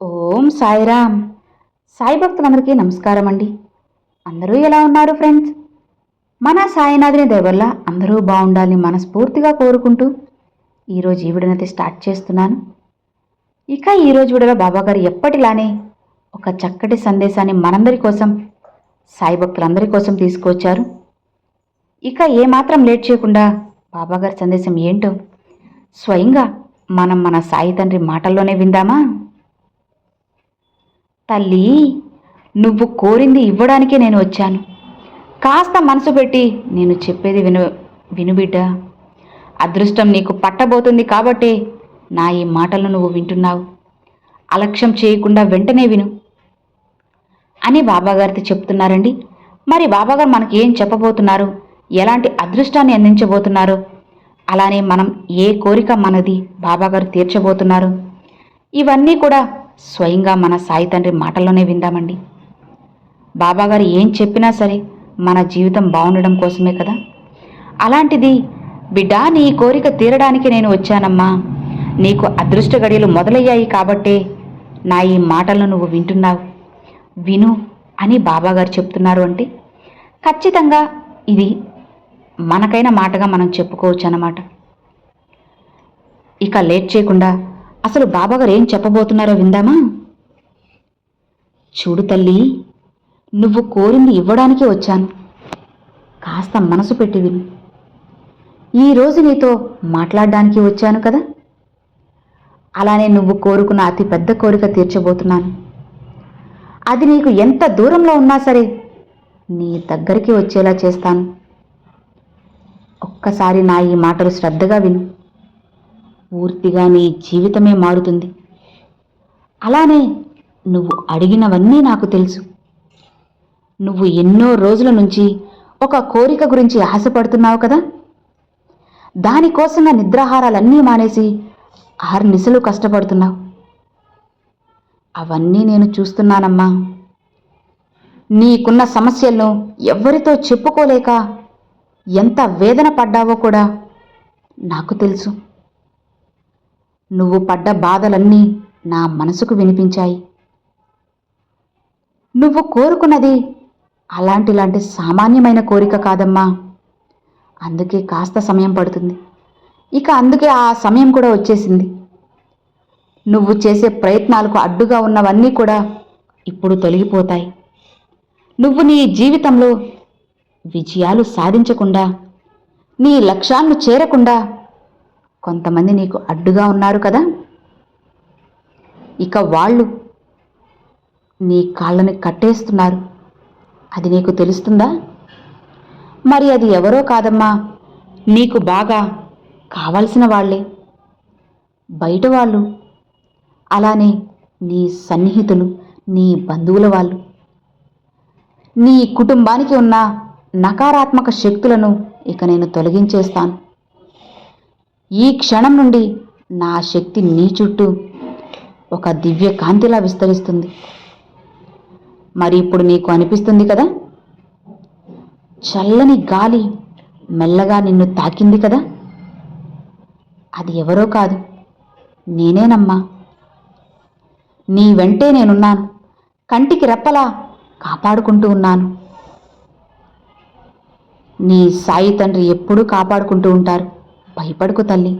ఓం సాయిరామ్. సాయి భక్తులందరికీ నమస్కారం అండి. అందరూ ఎలా ఉన్నారు ఫ్రెండ్స్? మన సాయినాథుని దయవల్ల అందరూ బాగుండాలని మనస్ఫూర్తిగా కోరుకుంటూ ఈరోజు ఈ విడనైతే స్టార్ట్ చేస్తున్నాను. ఇక ఈరోజు విడలో బాబాగారు ఎప్పటిలానే ఒక చక్కటి సందేశాన్ని మనందరి కోసం సాయి భక్తులందరి కోసం తీసుకువచ్చారు. ఇక ఏమాత్రం లేట్ చేయకుండా బాబాగారి సందేశం ఏంటో స్వయంగా మనం మన సాయి తండ్రి మాటల్లోనే విందామా? తల్లి నువ్వు కోరింది ఇవ్వడానికే నేను వచ్చాను. కాస్త మనసు పెట్టి నేను చెప్పేది విను విను బిడ్డ. అదృష్టం నీకు పట్టబోతుంది కాబట్టే నా ఈ మాటలు నువ్వు వింటున్నావు. అలక్ష్యం చేయకుండా వెంటనే విను. అని బాబాగారితో చెప్తున్నారండి. మరి బాబాగారు మనకి ఏం చెప్పబోతున్నారు? ఎలాంటి అదృష్టాన్ని అందించబోతున్నారు? అలానే మనం ఏ కోరిక మనది బాబాగారు తీర్చబోతున్నారు? ఇవన్నీ కూడా స్వయంగా మన సాయి తండ్రి మాటల్లోనే విందామండి. బాబాగారు ఏం చెప్పినా సరే మన జీవితం బాగుండడం కోసమే కదా? అలాంటిది బిడ్డా నీ కోరిక తీరడానికి నేను వచ్చానమ్మా. నీకు అదృష్ట గడియలు మొదలయ్యాయి కాబట్టే నా ఈ మాటలను నువ్వు వింటున్నావు. విను అని బాబాగారు చెప్తున్నారు అంటే ఖచ్చితంగా ఇది మనకైన మాటగా మనం చెప్పుకోవచ్చు అన్నమాట ఇక లేట్ చేయకుండా అసలు బాబాగారు ఏం చెప్పబోతున్నారో విందామా? చూడు తల్లి నువ్వు కోరింది ఇవ్వడానికే వచ్చాను. కాస్త మనసు పెట్టి విను. ఈరోజు నీతో మాట్లాడడానికి వచ్చాను కదా? అలానే నువ్వు కోరుకున్న అతి పెద్ద కోరిక తీర్చబోతున్నాను. అది నీకు ఎంత దూరంలో ఉన్నా సరే నీ దగ్గరికి వచ్చేలా చేస్తాను. ఒక్కసారి నా ఈ మాటలు శ్రద్ధగా విను. పూర్తిగా నీ జీవితమే మారుతుంది. అలానే నువ్వు అడిగినవన్నీ నాకు తెలుసు. నువ్వు ఎన్నో రోజుల నుంచి ఒక కోరిక గురించి ఆశపడుతున్నావు కదా? దానికోసంగా నిద్రాహారాలన్నీ మానేసి ఆరు నిశలు కష్టపడుతున్నావు. అవన్నీ నేను చూస్తున్నానమ్మా. నీకున్న సమస్యలను ఎవ్వరితో చెప్పుకోలేక ఎంత వేదన పడ్డావో కూడా నాకు తెలుసు. నువ్వు పడ్డ బాధలన్నీ నా మనసుకు వినిపించాయి. నువ్వు కోరుకున్నది అలాంటిలాంటి సామాన్యమైన కోరిక కాదమ్మా. అందుకే కాస్త సమయం పడుతుంది. ఇక అందుకే ఆ సమయం కూడా వచ్చేసింది. నువ్వు చేసే ప్రయత్నాలకు అడ్డుగా ఉన్నవన్నీ కూడా ఇప్పుడు తొలగిపోతాయి. నువ్వు నీ జీవితంలో విజయాలు సాధించకుండా నీ లక్ష్యాలను చేరకుండా కొంతమంది నీకు అడ్డుగా ఉన్నారు కదా? ఇక వాళ్ళు నీ కాళ్ళని కట్టేస్తున్నారు. అది నీకు తెలుస్తుందా? మరి అది ఎవరో కాదమ్మా. నీకు బాగా కావలసిన వాళ్ళే. బయట వాళ్ళు. అలానే నీ సన్నిహితులు నీ బంధువుల వాళ్ళు. నీ కుటుంబానికి ఉన్న నకారాత్మక శక్తులను ఇక నేను తొలగించేస్తాను. ఈ క్షణం నుండి నా శక్తి నీ చుట్టూ ఒక దివ్య కాంతిలా విస్తరిస్తుంది. మరి ఇప్పుడు నీకు అనిపిస్తుంది కదా? చల్లని గాలి మెల్లగా నిన్ను తాకింది కదా? అది ఎవరో కాదు. నేనేనమ్మా. నీ వెంటే నేనున్నాను. కంటికి రెప్పలా కాపాడుకుంటూ ఉన్నాను. నీ సాయి తండ్రి ఎప్పుడూ కాపాడుకుంటూ ఉంటారు. భయపడుకు తల్లి.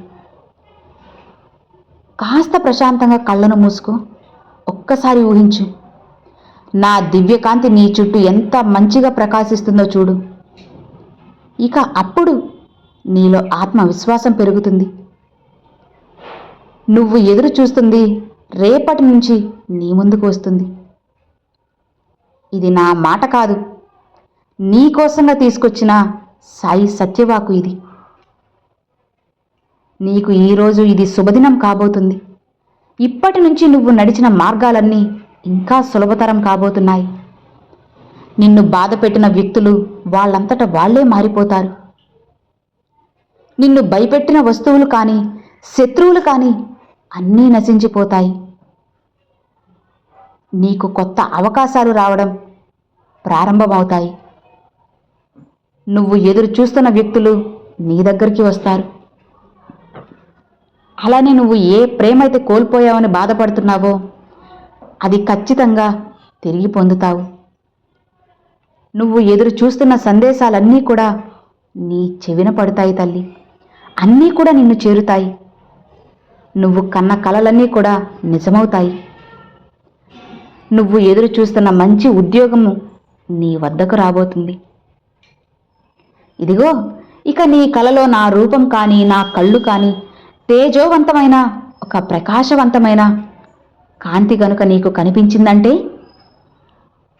కాస్త ప్రశాంతంగా కళ్ళను మూసుకో. ఒక్కసారి ఊహించు. నా దివ్యకాంతి నీ చుట్టూ ఎంత మంచిగా ప్రకాశిస్తుందో చూడు. ఇక అప్పుడు నీలో ఆత్మవిశ్వాసం పెరుగుతుంది. నువ్వు ఎదురు చూస్తుంది రేపటి నుంచి నీ ముందుకు వస్తుంది. ఇది నా మాట కాదు. నీ కోసంగా తీసుకొచ్చిన సాయి సత్యవాకు ఇది. నీకు ఈరోజు ఇది శుభదినం కాబోతుంది. ఇప్పటి నుంచి నువ్వు నడిచిన మార్గాలన్నీ ఇంకా సులభతరం కాబోతున్నాయి. నిన్ను బాధ పెట్టిన వ్యక్తులు వాళ్ళంతట వాళ్ళే మారిపోతారు. నిన్ను భయపెట్టిన వస్తువులు కానీ శత్రువులు కానీ అన్నీ నశించిపోతాయి. నీకు కొత్త అవకాశాలు రావడం ప్రారంభమవుతాయి. నువ్వు ఎదురు చూస్తున్న వ్యక్తులు నీ దగ్గరికి వస్తారు. అలానే నువ్వు ఏ ప్రేమైతే కోల్పోయావని బాధపడుతున్నావో అది ఖచ్చితంగా తిరిగి పొందుతావు. నువ్వు ఎదురు చూస్తున్న సందేశాలన్నీ కూడా నీ చెవిన పడతాయి తల్లి. అన్నీ కూడా నిన్ను చేరుతాయి. నువ్వు కన్న కలలన్నీ కూడా నిజమవుతాయి. నువ్వు ఎదురు చూస్తున్న మంచి ఉద్యోగము నీ వద్దకు రాబోతుంది. ఇదిగో ఇక నీ కలలో నా రూపం కానీ నా కళ్ళు కానీ తేజోవంతమైన ఒక ప్రకాశవంతమైన కాంతి గనుక నీకు కనిపించిందంటే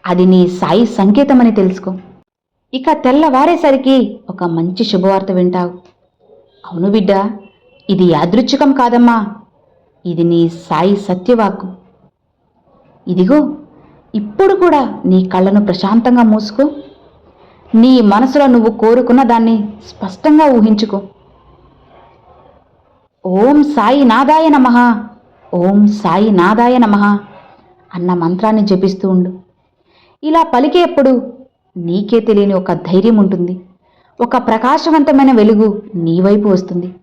అది నీ సాయి సంకేతమని తెలుసుకో. ఇక తెల్లవారేసరికి ఒక మంచి శుభవార్త వింటావు. అవును బిడ్డ ఇది యాదృచ్ఛికం కాదమ్మా. ఇది నీ సాయి సత్యవాక్కు. ఇదిగో ఇప్పుడు కూడా నీ కళ్ళను ప్రశాంతంగా మూసుకో. నీ మనసులో నువ్వు కోరుకున్న దాన్ని స్పష్టంగా ఊహించుకో. ఓం సాయి నాదాయ నమః. ఓం సాయి నాదాయ నమః. అన్న మంత్రాన్ని జపిస్తూ ఉండు. ఇలా పలికేప్పుడు నీకే తెలియని ఒక ధైర్యం ఉంటుంది. ఒక ప్రకాశవంతమైన వెలుగు నీ వైపు వస్తుంది.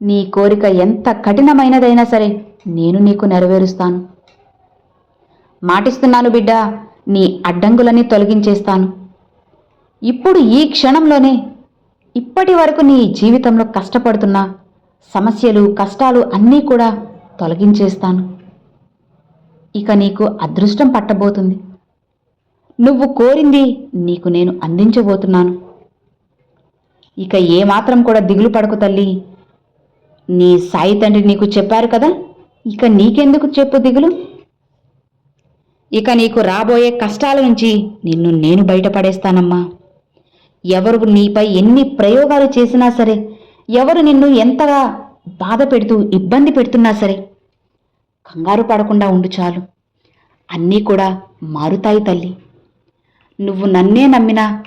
నీ కోరిక ఎంత కఠినమైనదైనా సరే నేను నీకు నెరవేరుస్తాను. మాటిస్తున్నాను బిడ్డ నీ అడ్డంకులన్నీ తొలగించేస్తాను. ఇప్పుడు ఈ క్షణంలోనే ఇప్పటి వరకు నీ జీవితంలో కష్టపడుతున్నా సమస్యలు కష్టాలు అన్నీ కూడా తొలగించేస్తాను. ఇక నీకు అదృష్టం పట్టబోతుంది. నువ్వు కోరింది నీకు నేను అందించబోతున్నాను. ఇక ఏమాత్రం కూడా దిగులు పడకు తల్లి. నీ సాయి తండ్రి నీకు చెప్పారు కదా ఇక నీకెందుకు చెప్పు దిగులు? ఇక నీకు రాబోయే కష్టాల నుంచి నిన్ను నేను బయటపడేస్తానమ్మా. ఎవరు నీపై ఎన్ని ప్రయోగాలు చేసినా సరే ఎవరు నిన్ను ఎంతగా బాధ పెడుతూ ఇబ్బంది పెడుతున్నా సరే కంగారు పడకుండా ఉండు చాలు. అన్నీ కూడా మారుతాయి తల్లి. నువ్వు నన్నే నమ్మినా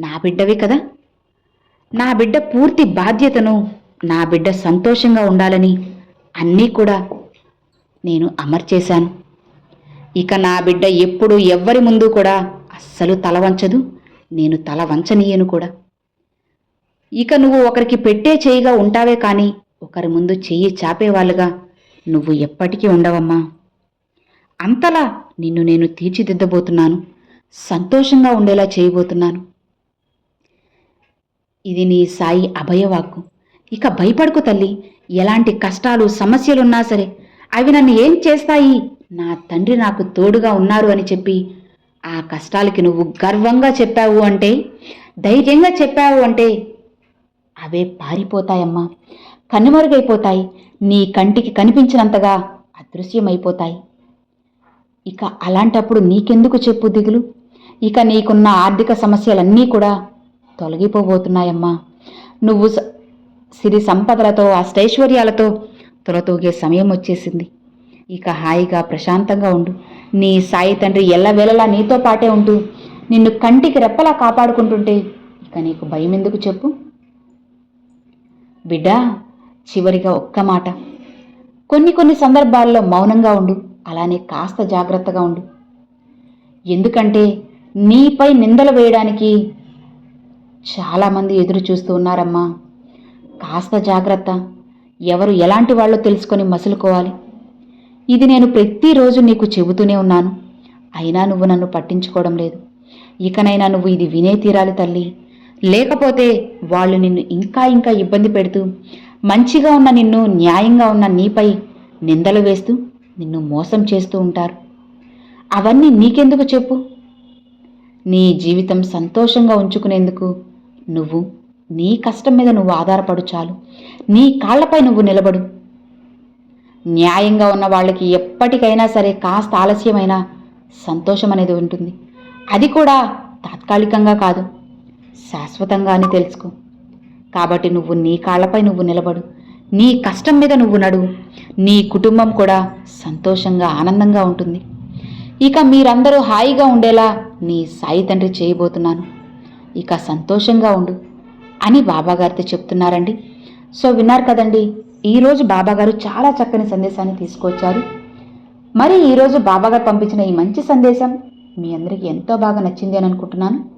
నా బిడ్డవి కదా? నా బిడ్డ పూర్తి బాధ్యతను నా బిడ్డ సంతోషంగా ఉండాలని అన్నీ కూడా నేను అమర్చేశాను. ఇక నా బిడ్డ ఎప్పుడు ఎవ్వరి ముందు కూడా అస్సలు తల వంచదు. నేను తల వంచనీయను కూడా. ఇక నువ్వు ఒకరికి పెట్టే చేయిగా ఉంటావే కానీ ఒకరి ముందు చెయ్యి చాపేవాళ్ళుగా నువ్వు ఎప్పటికీ ఉండవమ్మా. అంతలా నిన్ను నేను తీర్చిదిద్దబోతున్నాను. సంతోషంగా ఉండేలా చేయబోతున్నాను. ఇది నీ సాయి అభయవాక్కు. ఇక భయపడుకు తల్లి. ఎలాంటి కష్టాలు సమస్యలున్నా సరే అవి నన్ను ఏం చేస్తాయి? నా తండ్రి నాకు తోడుగా ఉన్నారు అని చెప్పి ఆ కష్టాలకి నువ్వు గర్వంగా చెప్పావు అంటే ధైర్యంగా చెప్పావు అంటే అవే పారిపోతాయమ్మా. కనుమరుగైపోతాయి. నీ కంటికి కనిపించినంతగా అదృశ్యమైపోతాయి. ఇక అలాంటప్పుడు నీకెందుకు చెప్పు దిగులు? ఇక నీకున్న ఆర్థిక సమస్యలన్నీ కూడా తొలగిపోబోతున్నాయమ్మా. నువ్వు స- సిరి సంపదలతో అష్టైశ్వర్యాలతో తొలతూగే సమయం వచ్చేసింది. ఇక హాయిగా ప్రశాంతంగా ఉండు. నీ సాయి తండ్రి ఎల్లవేళలా నీతో పాటే ఉంటూ నిన్ను కంటికి రెప్పలా కాపాడుకుంటుంటే ఇక నీకు భయం ఎందుకు చెప్పు? బిడ్డా చివరిగా ఒక్క మాట. కొన్ని కొన్ని సందర్భాల్లో మౌనంగా ఉండు అలానే కాస్త జాగ్రత్తగా ఉండు. ఎందుకంటే నీపై నిందలు వేయడానికి చాలామంది ఎదురు చూస్తూ ఉన్నారమ్మా. కాస్త జాగ్రత్త. ఎవరు ఎలాంటి వాళ్ళో తెలుసుకొని మసులుకోవాలి. ఇది నేను ప్రతిరోజు నీకు చెబుతూనే ఉన్నాను. అయినా నువ్వు నన్ను పట్టించుకోవడం లేదు. ఇకనైనా నువ్వు ఇది వినే తీరాలి తల్లి. లేకపోతే వాళ్ళు నిన్ను ఇంకా ఇంకా ఇబ్బంది పెడుతూ మంచిగా ఉన్న నిన్ను న్యాయంగా ఉన్న నీపై నిందలు వేస్తూ నిన్ను మోసం చేస్తూ ఉంటారు. అవన్నీ నీకెందుకు చెప్పు? నీ జీవితం సంతోషంగా ఉంచుకునేందుకు నువ్వు నీ కష్టం మీద నువ్వు ఆధారపడు చాలు. నీ కాళ్ళపై నువ్వు నిలబడు. న్యాయంగా ఉన్న వాళ్ళకి ఎప్పటికైనా సరే కాస్త ఆలస్యమైన సంతోషం అనేది ఉంటుంది. అది కూడా తాత్కాలికంగా కాదు. శాశ్వతంగా అని తెలుసుకో. కాబట్టి నువ్వు నీ కాళ్ళపై నువ్వు నిలబడు. నీ కష్టం మీద నువ్వు నడు. నీ కుటుంబం కూడా సంతోషంగా ఆనందంగా ఉంటుంది. ఇక మీరందరూ హాయిగా ఉండేలా నీ సాయి తండ్రి చేయబోతున్నాను. ఇక సంతోషంగా ఉండు అని బాబాగారితో చెప్తున్నారండి. సో విన్నారు కదండి ఈరోజు బాబాగారు చాలా చక్కని సందేశాన్ని తీసుకొచ్చారు. మరి ఈరోజు బాబాగారు పంపించిన ఈ మంచి సందేశం మీ అందరికీ ఎంతో బాగా నచ్చింది అని అనుకుంటున్నాను.